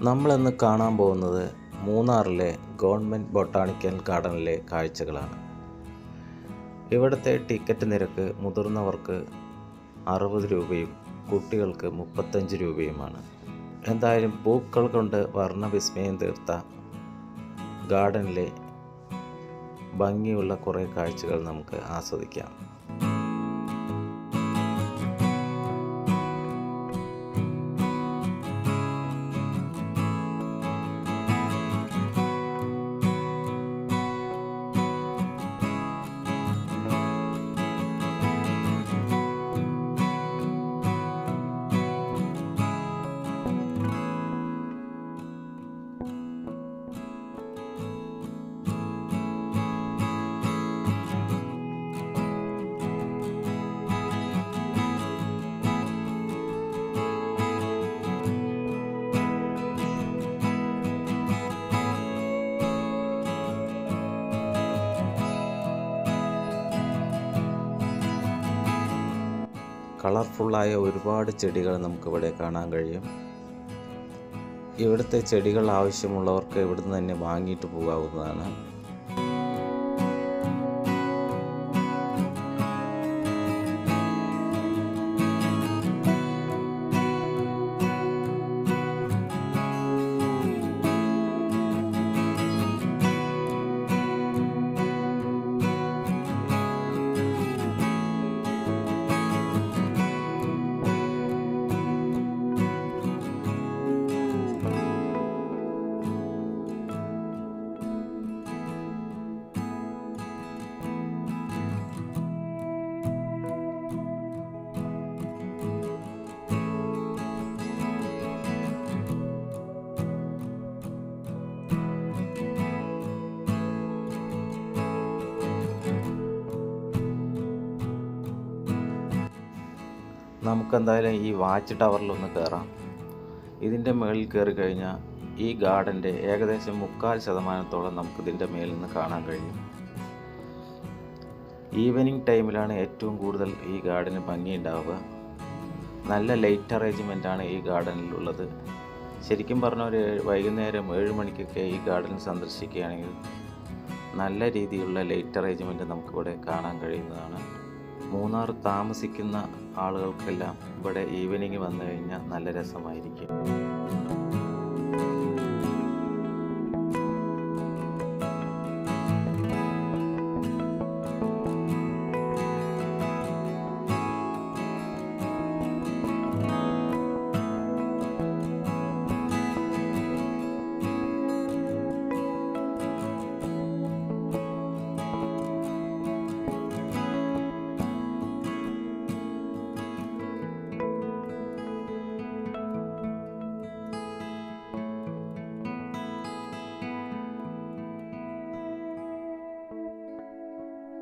നമ്മളിന്ന് കാണാൻ പോകുന്നത് മൂന്നാറിലെ ഗവൺമെന്റ് ബൊട്ടാണിക്കൽ ഗാർഡനിലെ കാഴ്ചകളാണ്. ഇവിടുത്തെ ടിക്കറ്റ് നിരക്ക് മുതിർന്നവർക്ക് അറുപത് രൂപയും കുട്ടികൾക്ക് മുപ്പത്തഞ്ച് രൂപയുമാണ്. എന്തായാലും പൂക്കൾ കൊണ്ട് വർണവിസ്മയം തീർത്ത ഗാർഡനിലെ ഭംഗിയുള്ള കുറേ കാഴ്ചകൾ നമുക്ക് ആസ്വദിക്കാം. കളർഫുള്ളായ ഒരുപാട് ചെടികൾ നമുക്കിവിടെ കാണാൻ കഴിയും. ഇവിടുത്തെ ചെടികൾ ആവശ്യമുള്ളവർക്ക് ഇവിടുന്ന് തന്നെ വാങ്ങിയിട്ട് പോകാവുന്നതാണ്. നമുക്കെന്തായാലും ഈ വാച്ച് ടവറിലൊന്ന് കയറാം ഇതിന്റെ മുകളിൽ കയറി കഴിഞ്ഞാൽ ഈ ഗാർഡന്റെ ഏകദേശം മുക്കാൽ ശതമാനത്തോളം നമുക്കിതിന്റെ മേലിൽ നിന്ന് കാണാൻ കഴിയും. ഈവനിങ് ടൈമിലാണ് ഏറ്റവും കൂടുതൽ ഈ ഗാർഡന് ഭംഗിയുണ്ടാവുക. നല്ല ലൈറ്റ് അറേഞ്ച്മെന്റാണ് ഈ ഗാർഡനിലുള്ളത്. ശരിക്കും പറഞ്ഞ ഒരു വൈകുന്നേരം ഏഴ് മണിക്കൊക്കെ ഈ ഗാർഡൻ സന്ദർശിക്കുകയാണെങ്കിൽ നല്ല രീതിയിലുള്ള ലൈറ്റ് അറേഞ്ച്മെന്റ് നമുക്കിവിടെ കാണാൻ കഴിയുന്നതാണ്. മൂന്നാർ താമസിക്കുന്ന ആളുകൾക്കെല്ലാം ഇവിടെ ഈവനിങ് വന്നു കഴിഞ്ഞാൽ നല്ല രസമായിരിക്കും.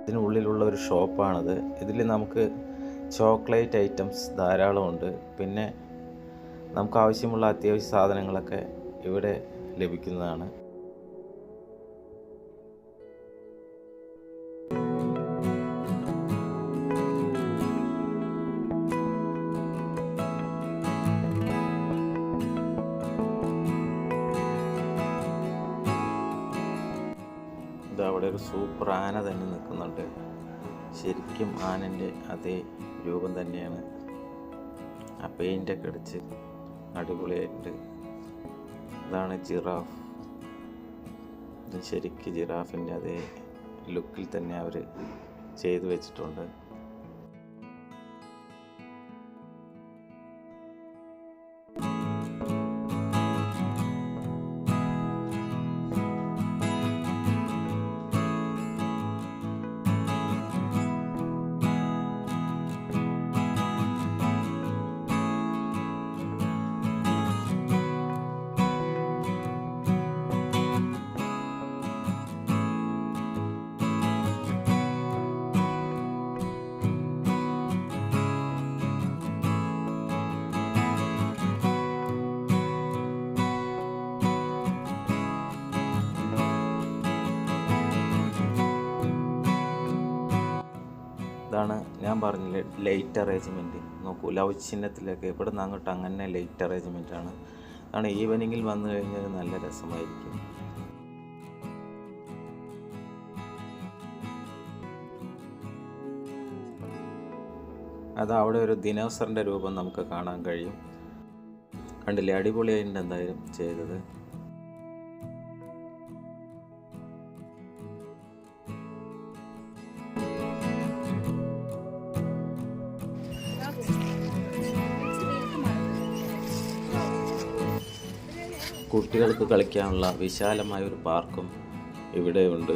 ഇതിനുള്ളിലുള്ള ഒരു ഷോപ്പാണിത്. ഇതിൽ നമുക്ക് ചോക്ലേറ്റ് ഐറ്റംസ് ധാരാളമുണ്ട്. പിന്നെ നമുക്ക് ആവശ്യമുള്ള അത്യാവശ്യ സാധനങ്ങളൊക്കെ ഇവിടെ ലഭിക്കുന്നതാണ്. ഒരു സൂപ്പർ ആന തന്നെ നിൽക്കുന്നുണ്ട്. ശരിക്കും ആനന്റെ അതേ രൂപം തന്നെയാണ്. ആ പെയിന്റൊക്കെ അടിച്ച് അടിപൊളിയായിട്ടുണ്ട്. ഇതാണ് ജിറാഫ്. ഇത് ശരിക്കും ജിറാഫിന്റെ അതേ ലുക്കിൽ തന്നെ അവർ ചെയ്തു വെച്ചിട്ടുണ്ട്. ഇതാണ് ഞാൻ പറഞ്ഞില്ലേ ലൈറ്റ് അറേഞ്ച്മെന്റ് നോക്കൂ ലവ് ചിഹ്നത്തിലൊക്കെ ഇവിടെ നിന്ന് അങ്ങോട്ട് അങ്ങനെ ലൈറ്റ് അറേഞ്ച്മെന്റ് ആണ്. അതാണ് ഈവനിങ്ങിൽ വന്നു കഴിഞ്ഞാൽ നല്ല രസമായിരിക്കും. അത് അവിടെ ഒരു ദിനോസറിന്റെ രൂപം നമുക്ക് കാണാൻ കഴിയും. കണ്ടില്ലേ അടിപൊളിയായിട്ട് എന്തായാലും ചെയ്തത്. കുട്ടികൾക്ക് കളിക്കാനുള്ള വിശാലമായ ഒരു പാർക്കും ഇവിടെയുണ്ട്.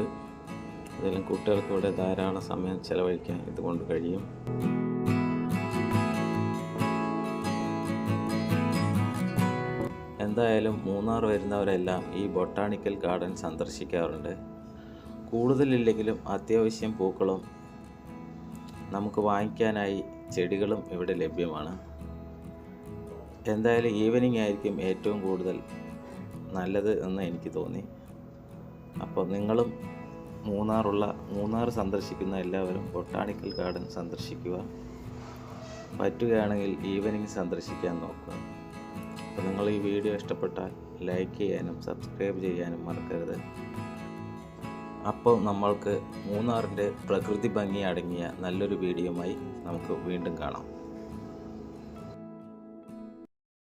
അതിലും കുട്ടികൾക്ക് ഇവിടെ ധാരാളം സമയം ചെലവഴിക്കാൻ ഇതുകൊണ്ട് കഴിയും. എന്തായാലും മൂന്നാർ വരുന്നവരെല്ലാം ഈ ബൊട്ടാണിക്കൽ ഗാർഡൻ സന്ദർശിക്കാറുണ്ട്. കൂടുതലില്ലെങ്കിലും അത്യാവശ്യം പൂക്കളും നമുക്ക് വാങ്ങിക്കാനായി ചെടികളും ഇവിടെ ലഭ്യമാണ്. എന്തായാലും ഈവനിങ് ആയിരിക്കും ഏറ്റവും കൂടുതൽ നല്ലത് എന്ന് എനിക്ക് തോന്നി. അപ്പോൾ നിങ്ങളും മൂന്നാറുള്ള മൂന്നാർ സന്ദർശിക്കുന്ന എല്ലാവരും ബൊട്ടാണിക്കൽ ഗാർഡൻ സന്ദർശിക്കുക. പറ്റുകയാണെങ്കിൽ ഈവനിങ് സന്ദർശിക്കാൻ നോക്കുക. അപ്പോൾ നിങ്ങൾ ഈ വീഡിയോ ഇഷ്ടപ്പെട്ടാൽ ലൈക്ക് ചെയ്യാനും സബ്സ്ക്രൈബ് ചെയ്യാനും മറക്കരുത്. അപ്പോൾ നമ്മൾക്ക് മൂന്നാറിന്റെ പ്രകൃതി ഭംഗി അടങ്ങിയ നല്ലൊരു വീഡിയോയുമായി നമുക്ക് വീണ്ടും കാണാം.